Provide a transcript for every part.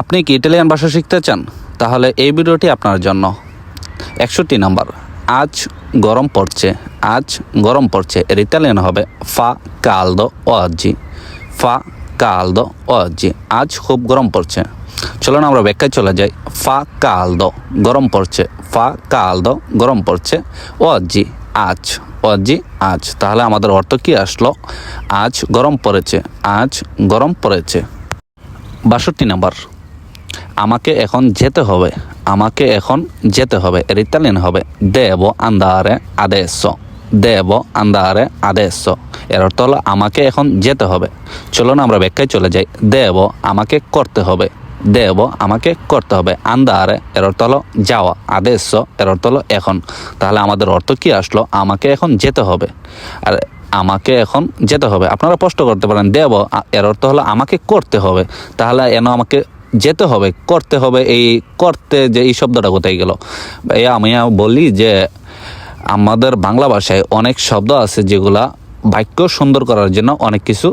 আপনি কি ইটালিয়ান ভাষা শিখতে চান? তাহলে এই ভিডিওটি আপনার জন্য। একষট্টি নাম্বার। আজ গরম পড়ছে। আজ গরম পড়ছে। এর ইতালিয়ান হবে ফা কালদো oggi ফা কালদো oggi আজ খুব গরম পড়ছে। চলুন আমরা ব্যাখ্যায় চলে যাই। ফা কালদো গরম পড়ছে। ফা কালদো গরম পড়ছে। oggi, আজ। oggi, আজ। তাহলে আমাদের অর্থ কি আসলো? আজ গরম পড়েছে। আজ গরম পড়েছে। বাষট্টি নাম্বার। আমাকে এখন যেতে হবে, আমাকে এখন যেতে হবে এর ইতালিয়ান হবে। দেবো আন্দারে আদেশো, দেবো আন্দারে আদেশো। এর অর্থ হলো আমাকে এখন যেতে হবে। চলুন আমরা ব্যাখ্যায় চলে যাই। দেবো আমাকে করতে হবে, দেবো আমাকে করতে হবে। আন্দারে এর অর্থ হলো যাওয়া, আদেশ, এর অর্থ হলো এখন। তাহলে আমাদের অর্থ কি আসলো? আমাকে এখন যেতে হবে। আর আমাকে এখন যেতে হবে। আপনারা প্রশ্ন করতে পারেন, দেব, এর অর্থ হলো আমাকে করতে হবে। তাহলে এন আমাকে যেতে হবে, করতে হবে, এই করতে যে এই শব্দটা কোথায় গেল? এই আমি বলি যে আমাদের বাংলা ভাষায় অনেক শব্দ আছে যেগুলা বাক্য সুন্দর করার জন্য অনেক কিছু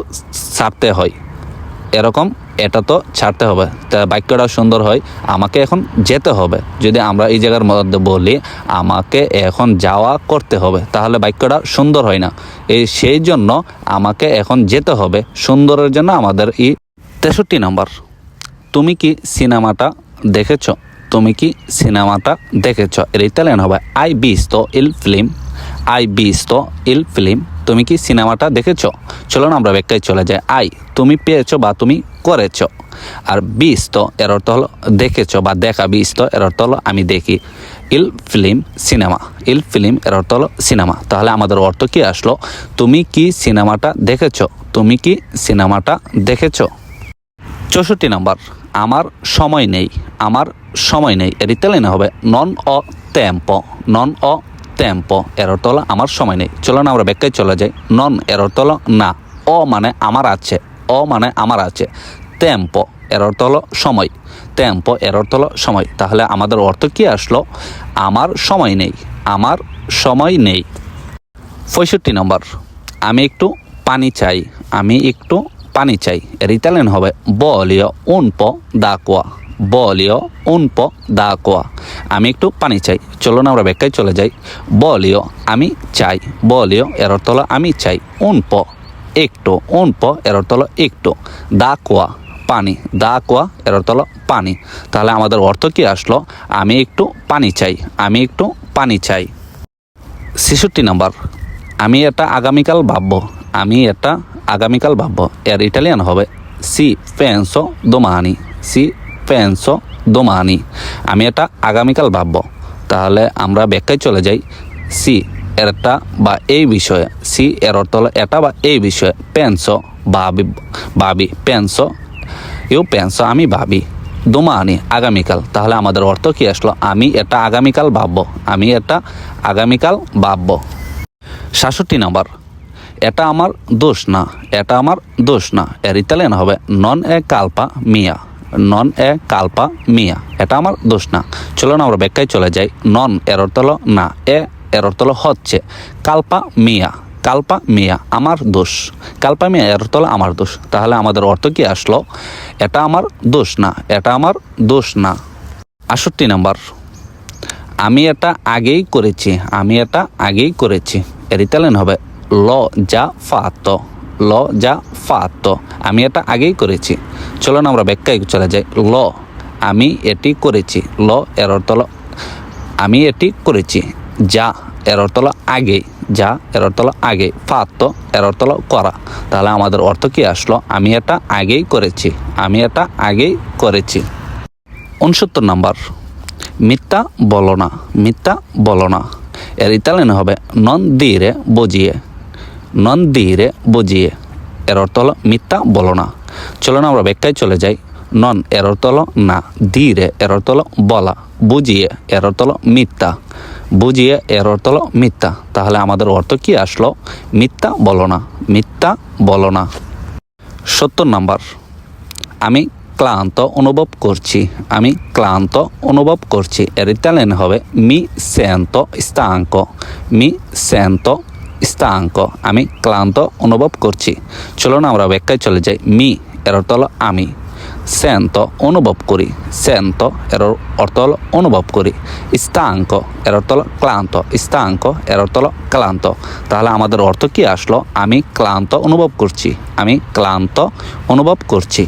ছাড়তে হয়। এরকম এটা তো ছাড়তে হবে। তা বাক্যটা সুন্দর হয়, আমাকে এখন যেতে হবে। যদি আমরা এই জায়গার মধ্যে বলি, আমাকে এখন যাওয়া করতে হবে, তাহলে বাক্যটা সুন্দর হয় না। এই সেই জন্য আমাকে এখন যেতে হবে, সুন্দরের জন্য আমাদের এই তেষট্টি নম্বর। তুমি কি সিনেমাটা দেখেছ? তুমি কি সিনেমাটা দেখেছ? এর ইতালিয়ান হবে, আই বিস্তো ইল ফিল্ম, আই বিস্তো ইল ফিল্ম। তুমি কি সিনেমাটা দেখেছ? চলো না আমরা ব্যাখ্যায় চলে যাই। আই, তুমি পেয়েছ বা তুমি করেছ। আর বিস্ত এর অর্থ হলো, দেখেছ বা দেখা। বিস্ত এর অর্থ হলো, আমি দেখি। ইল ফিল্ম, সিনেমা। ইল ফিল্ম এর অর্থ হলো, সিনেমা। তাহলে আমাদের অর্থ কি আসলো? তুমি কি সিনেমাটা দেখেছ? তুমি কি সিনেমাটা দেখেছ? চৌষট্টি নাম্বার। আমার সময় নেই, আমার সময় নেই। এর ইতালিয়ান হবে নন অ টেম্পো নন অ টেম্পো এর অর্থ হলো আমার সময় নেই। চলো না আমরা ব্যাখ্যায় চলে যাই। নন এর অর্থ হলো না। অ মানে আমার আছে অ মানে আমার আছে। টেম্পো এর অর্থ হলো সময়। টেম্পো এর অর্থ হলো সময়। তাহলে আমাদের অর্থ কি আসলো? আমার সময় নেই, আমার সময় নেই। পঁয়ষট্টি নম্বর। আমি একটু পানি চাই, আমি একটু পানি চাই। এর ইতালিয়ান হবে, বলিও un po d'acqua বলিও un po d'acqua আমি একটু পানি চাই। চলো না আমরা ব্যাখ্যায় চলে যাই। বলিও আমি চাই, বলিও এর অর্থ হলো আমি চাই। un po একটু un po এর অর্থ হলো একটু। D'acqua পানি। D'acqua এর অর্থ হলো পানি। তাহলে আমাদের অর্থ কি আসলো? আমি একটু পানি চাই, আমি একটু পানি চাই। ছেষট্টি নাম্বার, আমি এটা আগামীকাল ভাববো। আমি এটা আগামীকাল ভাববো। এর ইটালিয়ান হবে, সি পেন্সো দোমানি সি পেন্সো দোমানি আমি এটা আগামীকাল ভাববো। তাহলে আমরা ব্যাখ্যায় চলে যাই। সি এরটা বা এই বিষয়ে, সি এর অর্থ হলো এটা বা এই বিষয়ে, পেন্সো ভাবি ভাবি, পেন্সো, ইউ পেন্সো, আমি ভাবি দোমানি আগামীকাল। তাহলে আমাদের অর্থ কী আসলো? আমি এটা আগামীকাল ভাববো। আমি এটা আগামীকাল ভাববো। সাতষট্টি নাম্বার। এটা আমার দোষ না, এটা আমার দোষ না। এর ইতালিয়ান হবে নন এ কালপা মিয়া নন এ কালপা মিয়া এটা আমার দোষ না। চলো না আমরা ব্যাখ্যায় চলে যাই। নন এর অর্থ না, এ এর অর্থ হচ্ছে। কালপা মিয়া কালপা মিয়া আমার দোষ। কালপা মিয়া এর অর্থ আমার দোষ। তাহলে আমাদের অর্থ কি আসলো? এটা আমার দোষ না, এটা আমার দোষ না। আষট্টি নাম্বার। আমি এটা আগেই করেছি, আমি এটা আগেই করেছি। এর ইতালিয়ান হবে ল যা ফাতো, ল যা ফাতো। আমি এটা আগেই করেছি। চলুন আমরা ব্যাখ্যায় চলে যাই। ল, আমি এটি করেছি। ল এর অর্থ হলো, আমি এটি করেছি। যা এর অর্থ হলো আগে। যা এর অর্থ হলো আগে। ফাতো এর অর্থ হলো করা। তাহলে আমাদের অর্থ কি আসলো? আমি এটা আগেই করেছি। আমি এটা আগেই করেছি। উনসত্তর নাম্বার। মিথ্যা বলো না। মিথ্যা বলো না। এর ইতালিয়ান হবে নন দিরে বুঝিয়ে। নন দিরে বুঝিয়ে এর অর্থ হলো মিথ্যা বলো না। চলো না, আমরা ব্যাখ্যায় চলে যাই। নন এর অর্থ হলো না। ধীরে এর অর্থ হলো বলা। বুঝিয়ে এর অর্থ হলো মিথ্যা। বুঝিয়ে এর অর্থ হলো মিথ্যা। তাহলে আমাদের অর্থ কি আসলো? মিথ্যা বলো না, মিথ্যা বলো না। সত্তর নাম্বার। আমি ক্লান্ত অনুভব করছি, আমি ক্লান্ত অনুভব করছি। এর ইতালিয়ান হবে, মি সেন্তো স্তাঙ্ক মি সেন্তো স্তাঙ্ক আমি ক্লান্ত অনুভব করছি চলো না আমরা ব্যাখ্যায় চলে যাই মি এর অর্থ হলো আমি সেন্ত অনুভব করি সেন্ত এর অর্থ হলো অনুভব করি স্তাঙ্ক এর অর্থ হলো ক্লান্ত স্তাঙ্ক এর অর্থ হলো ক্লান্ত তাহলে আমাদের অর্থ কি আসলো আমি ক্লান্ত অনুভব করছি আমি ক্লান্ত অনুভব করছি